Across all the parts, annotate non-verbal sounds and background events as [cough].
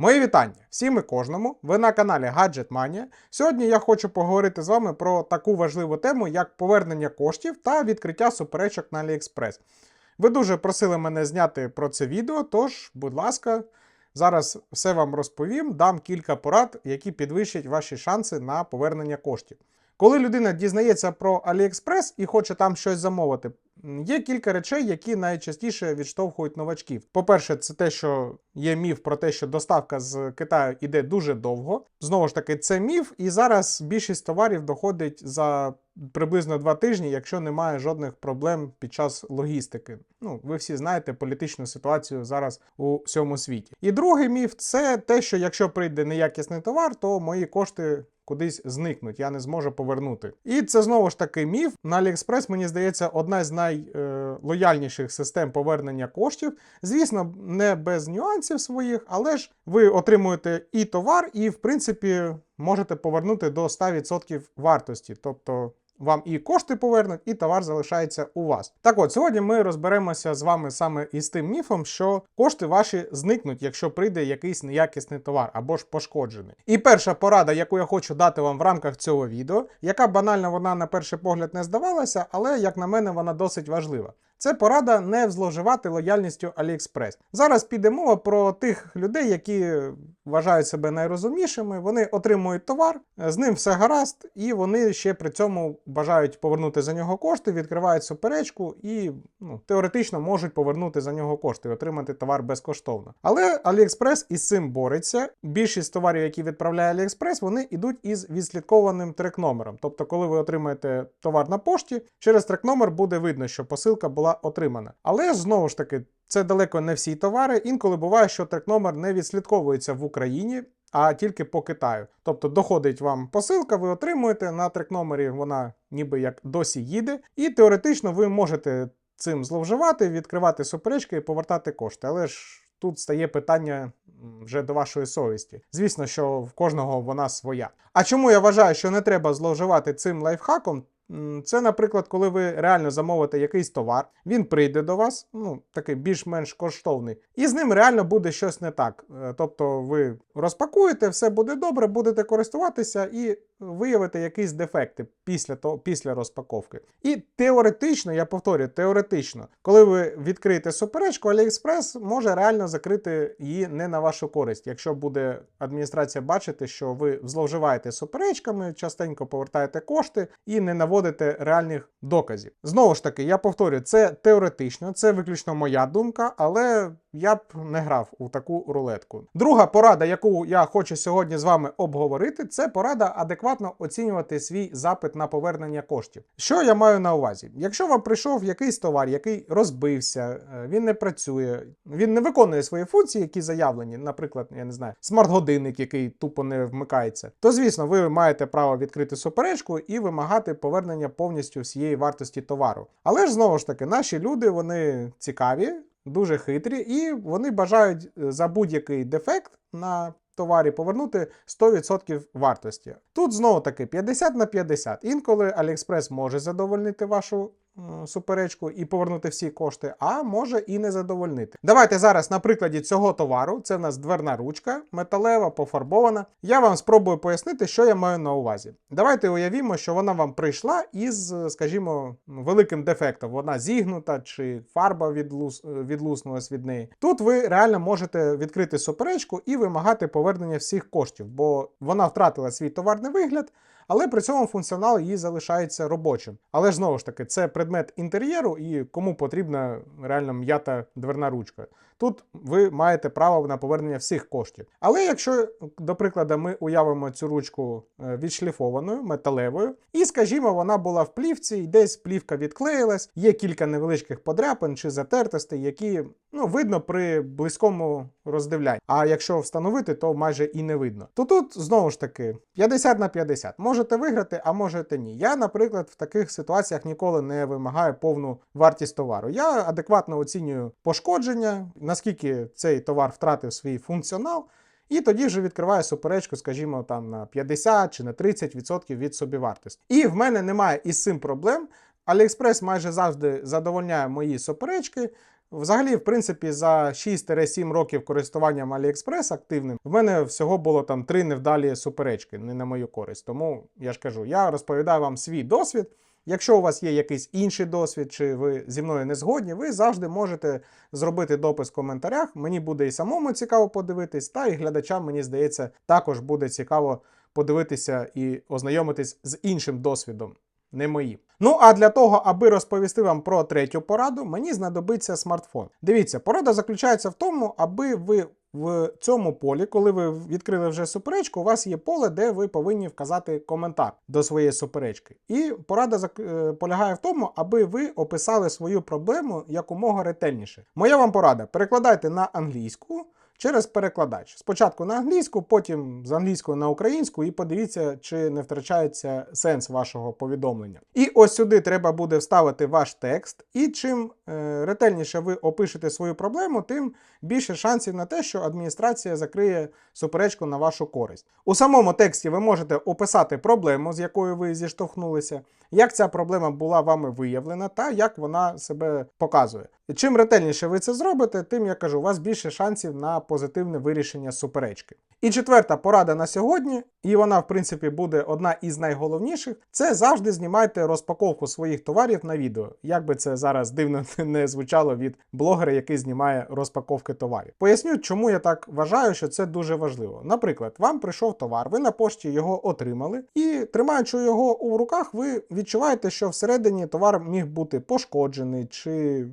Мої вітання всім і кожному. Ви на каналі Gadget Mania. Сьогодні я хочу поговорити з вами про таку важливу тему, як повернення коштів та відкриття суперечок на AliExpress. Ви дуже просили мене зняти про це відео, тож, будь ласка, зараз все вам розповім, дам кілька порад, які підвищать ваші шанси на повернення коштів. Коли людина дізнається про AliExpress і хоче там щось замовити, є кілька речей, які найчастіше відштовхують новачків. По-перше, це те, що є міф про те, що доставка з Китаю йде дуже довго. Знову ж таки, це міф, і зараз більшість товарів доходить за приблизно два тижні, якщо немає жодних проблем під час логістики. Ну, ви всі знаєте політичну ситуацію зараз у всьому світі. І другий міф це те, що якщо прийде неякісний товар, то мої кошти кудись зникнуть, я не зможу повернути. І це знову ж таки міф. На AliExpress, мені здається, одна з найлояльніших систем повернення коштів. Звісно, не без нюансів своїх, але ж ви отримуєте і товар, і в принципі можете повернути до 100% вартості. Тобто. Вам і кошти повернуть, і товар залишається у вас. Так от, сьогодні ми розберемося з вами саме із тим міфом, що кошти ваші зникнуть, якщо прийде якийсь неякісний товар або ж пошкоджений. І перша порада, яку я хочу дати вам в рамках цього відео, яка банально вона на перший погляд не здавалася, але як на мене, вона досить важлива. Це порада не зловживати лояльністю AliExpress. Зараз піде мова про тих людей, які вважають себе найрозумнішими. Вони отримують товар, з ним все гаразд, і вони ще при цьому бажають повернути за нього кошти, відкривають суперечку і ну, теоретично можуть повернути за нього кошти і отримати товар безкоштовно. Але AliExpress із цим бореться. Більшість товарів, які відправляє AliExpress, вони йдуть із відслідкованим трек-номером. Тобто, коли ви отримаєте товар на пошті, через трек-номер буде видно, що посилка була отримана. Але знову ж таки, це далеко не всі товари. Інколи буває, що трек-номер не відслідковується в Україні. А тільки по Китаю. Тобто доходить вам посилка, ви отримуєте на трек-номері, вона ніби як досі їде, і теоретично ви можете цим зловживати, відкривати суперечки і повертати кошти. Але ж тут стає питання вже до вашої совісті. Звісно, що в кожного вона своя. А чому я вважаю, що не треба зловживати цим лайфхаком? Це, наприклад, коли ви реально замовите якийсь товар, він прийде до вас, ну такий більш-менш коштовний, і з ним реально буде щось не так. Е, Тобто ви розпакуєте, все буде добре, будете користуватися і виявите якісь дефекти після того, після розпаковки. І теоретично, я повторюю, теоретично, коли ви відкриєте суперечку, AliExpress може реально закрити її не на вашу користь, якщо буде адміністрація бачити, що ви зловживаєте суперечками, частенько повертаєте кошти і не наводите реальних доказів. Знову ж таки, я повторюю, це теоретично, це виключно моя думка, але я б не грав у таку рулетку. Друга порада, яку я хочу сьогодні з вами обговорити, це порада адекватно оцінювати свій запит на повернення коштів. Що я маю на увазі? Якщо вам прийшов якийсь товар, який розбився, е, він не працює, він не виконує свої функції, які заявлені, наприклад, я не знаю, смарт-годинник, який тупо не вмикається, то звісно, ви маєте право відкрити суперечку і вимагати повернення повністю всієї вартості товару. Але ж знову ж таки, наші люди вони цікаві, дуже хитрі, і вони бажають е, за будь-який дефект на товарі повернути 100% вартості. Тут знову таки 50 на 50. Інколи AliExpress може задовольнити вашу суперечку і повернути всі кошти, а може і не задовольнити. Давайте зараз на прикладі цього товару, це в нас дверна ручка, металева, пофарбована. Я вам спробую пояснити, що я маю на увазі. Давайте уявімо, що вона вам прийшла із, скажімо, великим дефектом. Вона зігнута чи фарба відлус... відлуснулась від неї. Тут ви реально можете відкрити суперечку і вимагати повернення всіх коштів, бо вона втратила свій товарний вигляд. Але при цьому функціонал її залишається робочим. Але ж знову ж таки, це предмет інтер'єру, і кому потрібна реально м'ята дверна ручка. Тут ви маєте право на повернення всіх коштів. Але якщо, до прикладу, ми уявимо цю ручку е, відшліфованою, металевою, і, скажімо, вона була в плівці, і десь плівка відклеїлась, є кілька невеличких подряпин чи затертостей, які ну, видно при близькому роздивлянні. А якщо встановити, то майже і не видно. То тут знову ж таки 50 на 50. Можете виграти, а можете ні. Я, наприклад, в таких ситуаціях ніколи не вимагаю повну вартість товару. Я адекватно оцінюю пошкодження, наскільки цей товар втратив свій функціонал. І тоді вже відкриваю суперечку, скажімо, там на 50 чи на 30% від собівартості. І в мене немає із цим проблем. AliExpress майже завжди задовольняє мої суперечки. Взагалі, в принципі, за 6-7 років користуванням AliExpress активним, в мене всього було там три невдалі суперечки, не на мою користь. Тому я ж кажу, я розповідаю вам свій досвід. Якщо у вас є якийсь інший досвід, чи ви зі мною не згодні, ви завжди можете зробити допис в коментарях. Мені буде і самому цікаво подивитись, та і глядачам, мені здається, також буде цікаво подивитися і ознайомитись з іншим досвідом, не моїм. Ну а для того, аби розповісти вам про третю пораду, мені знадобиться смартфон. Дивіться, порада заключається в тому, аби ви в цьому полі, коли ви відкрили вже суперечку, у вас є поле, де ви повинні вказати коментар до своєї суперечки. І порада е, полягає в тому, аби ви описали свою проблему якомога ретельніше. Моя вам порада: перекладайте на англійську. Через перекладач. Спочатку на англійську, потім з англійської на українську, і подивіться, чи не втрачається сенс вашого повідомлення. І ось сюди треба буде вставити ваш текст. І чим е, ретельніше ви опишете свою проблему, тим більше шансів на те, що адміністрація закриє суперечку на вашу користь. У самому тексті ви можете описати проблему, з якою ви зіштовхнулися, як ця проблема була вами виявлена, та як вона себе показує. Чим ретельніше ви це зробите, тим я кажу, у вас більше шансів на позитивне вирішення суперечки. І четверта порада на сьогодні, і вона, в принципі, буде одна із найголовніших. Це завжди знімайте розпаковку своїх товарів на відео. Як би це зараз дивно [laughs] не звучало від блогера, який знімає розпаковки товарів. Поясню, чому я так вважаю, що це дуже важливо. Наприклад, вам прийшов товар, ви на пошті його отримали, і тримаючи його у руках, ви відчуваєте, що всередині товар міг бути пошкоджений чи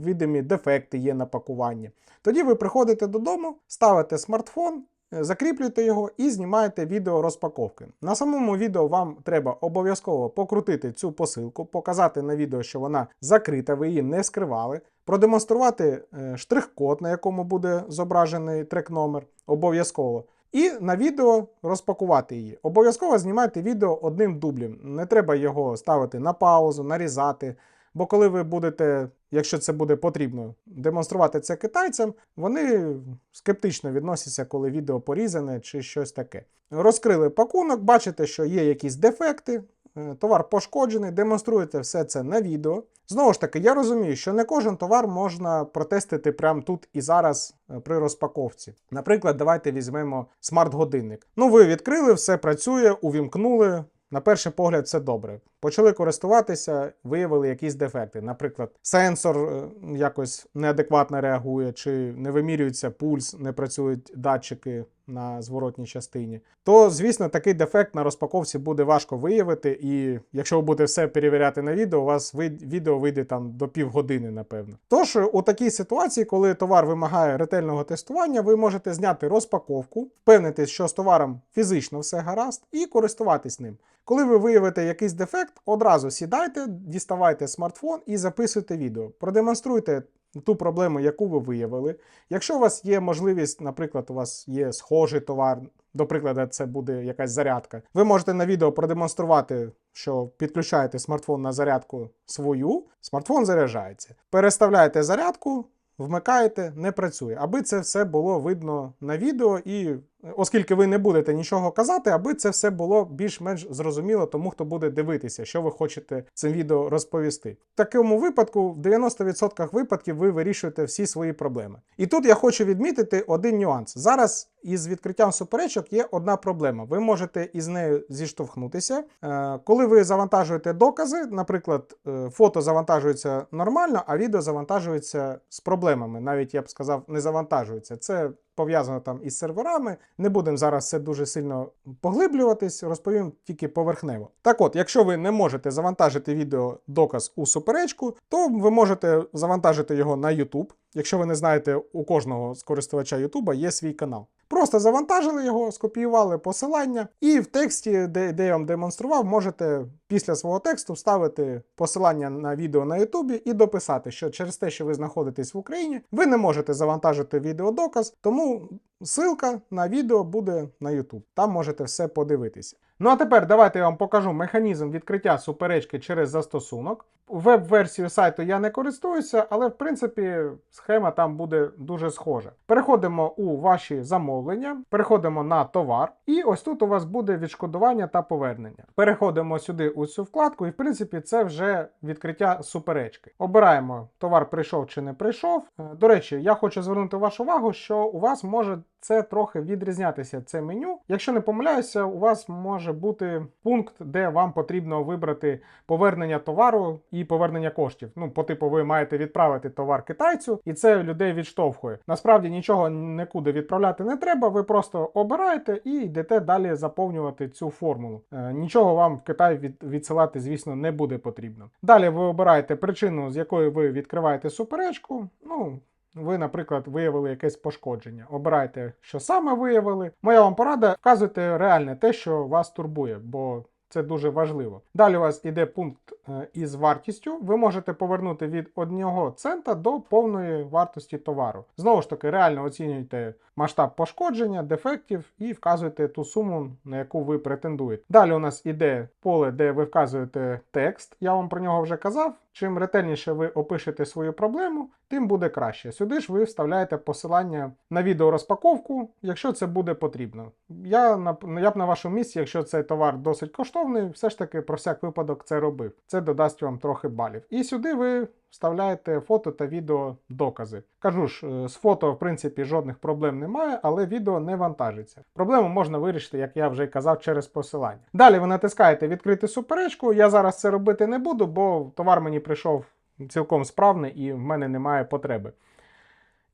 видимі дефекти є на пакуванні. Тоді ви приходите додому, ставите смартфон. е, Закріплюєте його і знімаєте відео розпаковки. На самому відео вам треба обов'язково покрутити цю посилку, показати на відео, що вона закрита, ви її не скривали, продемонструвати е, штрих-код, на якому буде зображений трек-номер, обов'язково. І на відео розпакувати її. Обов'язково знімайте відео одним дублем. Не треба його ставити на паузу, нарізати. Бо коли ви будете, якщо це буде потрібно, демонструвати це китайцям, вони скептично відносяться, коли відео порізане чи щось таке. Розкрили пакунок, бачите, що є якісь дефекти, е, товар пошкоджений, демонструєте все це на відео. Знову ж таки, я розумію, що не кожен товар можна протестити прямо тут і зараз е, при розпаковці. Наприклад, давайте візьмемо смарт-годинник. Ну, ви відкрили, все працює, увімкнули. На перший погляд, це добре. Почали користуватися, виявили якісь дефекти. Наприклад, сенсор е, якось неадекватно реагує, чи не вимірюється пульс, не працюють датчики на зворотній частині. То, звісно, такий дефект на розпаковці буде важко виявити, і якщо ви будете все перевіряти на відео, у вас відео вийде там до півгодини, напевно. Тож, у такій ситуації, коли товар вимагає ретельного тестування, ви можете зняти розпаковку, впевнитись, що з товаром фізично все гаразд, і користуватись ним. Коли ви виявите якийсь дефект, одразу сідайте, діставайте смартфон і записуйте відео. Продемонструйте ту проблему, яку ви виявили. Якщо у вас є можливість, наприклад, у вас є схожий товар, до прикладу, це буде якась зарядка. Ви можете на відео продемонструвати, що підключаєте смартфон на зарядку свою, смартфон заряджається. Переставляєте зарядку, вмикаєте, не працює. Аби це все було видно на відео, і оскільки ви не будете нічого казати, аби це все було більш-менш зрозуміло тому, хто буде дивитися, що ви хочете цим відео розповісти. В такому випадку, в 90% випадків ви вирішуєте всі свої проблеми. І тут я хочу відмітити один нюанс. Зараз із відкриттям суперечок є одна проблема. Ви можете із нею зіштовхнутися. Е, Коли ви завантажуєте докази, наприклад, е, фото завантажується нормально, а відео завантажується з проблемами. Навіть я б сказав, не завантажується. Це пов'язано там із серверами. Не будемо зараз це дуже сильно поглиблюватись, розповім тільки поверхнево. Так от, якщо ви не можете завантажити відео доказ у суперечку, то ви можете завантажити його на YouTube. Якщо ви не знаєте, у кожного з користувача YouTube є свій канал. Просто завантажили його, скопіювали посилання, і в тексті, де, де я вам демонстрував, можете після свого тексту вставити посилання на відео на Ютубі і дописати, що через те, що ви знаходитесь в Україні, ви не можете завантажити відеодоказ, тому ссылка на відео буде на YouTube. Там можете все подивитися. Ну а тепер давайте я вам покажу механізм відкриття суперечки через застосунок. Веб-версією сайту я не користуюся, але в принципі схема там буде дуже схожа. Переходимо у ваші замовлення, переходимо на товар, і ось тут у вас буде відшкодування та повернення. Переходимо сюди у цю вкладку, і в принципі це вже відкриття суперечки. Обираємо товар прийшов чи не прийшов. Е, До речі, я хочу звернути вашу увагу, що у вас може це трохи відрізнятися це меню. Якщо не помиляюся, у вас може бути пункт, де вам потрібно вибрати повернення товару і повернення коштів. Ну, по типу, ви маєте відправити товар китайцю, і це людей відштовхує. Насправді нічого нікуди відправляти не треба. Ви просто обираєте і йдете далі заповнювати цю формулу. Е, нічого вам в Китай від, відсилати, звісно, не буде потрібно. Далі ви обираєте причину, з якої ви відкриваєте суперечку. Ну, ви, наприклад, виявили якесь пошкодження. Обирайте, що саме виявили. Моя вам порада, вказуйте реальне те, що вас турбує, бо це дуже важливо. Далі у вас іде пункт із вартістю. Ви можете повернути від 1 цента до повної вартості товару. Знову ж таки, реально оцінюйте масштаб пошкодження, дефектів і вказуєте ту суму, на яку ви претендуєте. Далі у нас іде поле, де ви вказуєте текст. Я вам про нього вже казав. Чим ретельніше ви опишете свою проблему, тим буде краще. Сюди ж ви вставляєте посилання на відеорозпаковку, якщо це буде потрібно. Я, я б на вашому місці, якщо цей товар досить коштовний, все ж таки про всяк випадок це робив. Це додасть вам трохи балів. І сюди ви вставляєте фото та відео докази. Кажу ж, е, з фото, в принципі, жодних проблем немає, але відео не вантажиться. Проблему можна вирішити, як я вже казав, через посилання. Далі ви натискаєте відкрити суперечку. Я зараз це робити не буду, бо товар мені прийшов цілком справний і в мене немає потреби.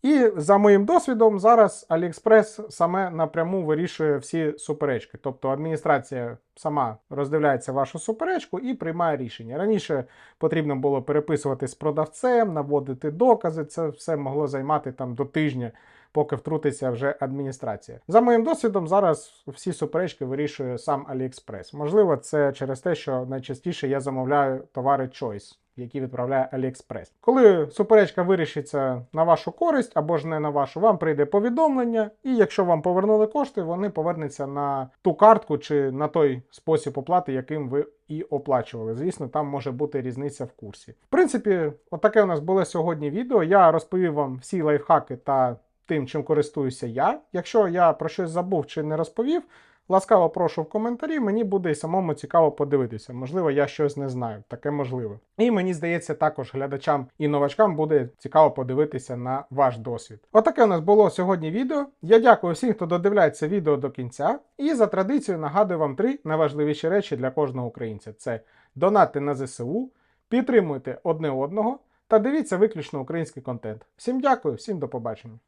І за моїм досвідом, зараз AliExpress саме напряму вирішує всі суперечки. Тобто адміністрація сама роздивляється вашу суперечку і приймає рішення. Раніше потрібно було переписувати з продавцем, наводити докази. Це все могло займати там до тижня, поки втрутиться вже адміністрація. За моїм досвідом, зараз всі суперечки вирішує сам AliExpress. Можливо, це через те, що найчастіше я замовляю товари Choice які відправляє AliExpress. Коли суперечка вирішиться на вашу користь або ж не на вашу, вам прийде повідомлення, і якщо вам повернули кошти, вони повернуться на ту картку чи на той спосіб оплати, яким ви і оплачували. Звісно, там може бути різниця в курсі. В принципі, отаке у нас було сьогодні відео. Я розповів вам всі лайфхаки та тим, чим користуюся я. Якщо я про щось забув чи не розповів, Ласкаво прошу в коментарі, мені буде і самому цікаво подивитися. Можливо, я щось не знаю, таке можливо. І мені здається, також глядачам і новачкам буде цікаво подивитися на ваш досвід. Отаке у нас було сьогодні відео. Я дякую всім, хто додивляється відео до кінця. І за традицією нагадую вам три найважливіші речі для кожного українця: це донати на ЗСУ, підтримуйте одне одного та дивіться виключно український контент. Всім дякую, всім до побачення.